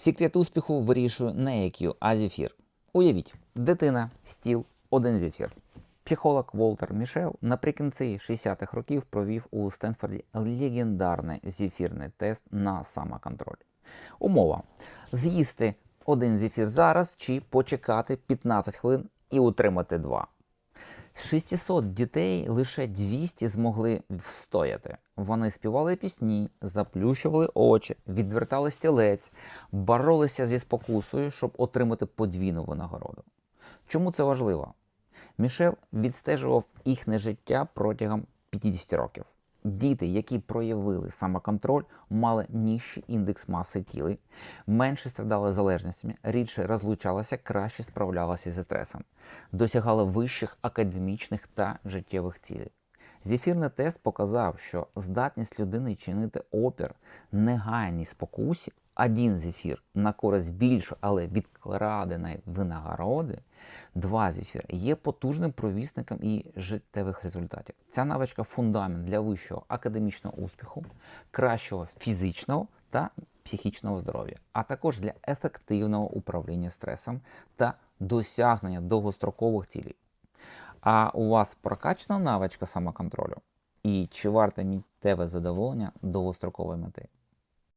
Секрет успіху вирішує не IQ, а зефір. Уявіть, дитина, стіл, один зефір. Психолог Волтер Мішел наприкінці 60-х років провів у Стенфорді легендарний зефірний тест на самоконтроль. Умова: з'їсти один зефір зараз чи почекати 15 хвилин і утримати два. З 600 дітей лише 200 змогли встояти. Вони співали пісні, заплющували очі, відвертали стілець, боролися зі спокусою, щоб отримати подвійну винагороду. Чому це важливо? Мішел відстежував їхнє життя протягом 50 років. Діти, які проявили самоконтроль, мали нижчий індекс маси тіла, менше страдали залежностями, рідше розлучалися, краще справлялися зі стресом, досягали вищих академічних та життєвих цілей. Зефірний тест показав, що здатність людини чинити опір негайній спокусі, один зефір на користь більшої, але відкладеної винагороди, два зефіри є потужним провісником і життєвих результатів. Ця навичка фундамент для вищого академічного успіху, кращого фізичного та психічного здоров'я, а також для ефективного управління стресом та досягнення довгострокових цілей. А у вас прокачана навичка самоконтролю? І чи варте міттєве задоволення довгострокової мети?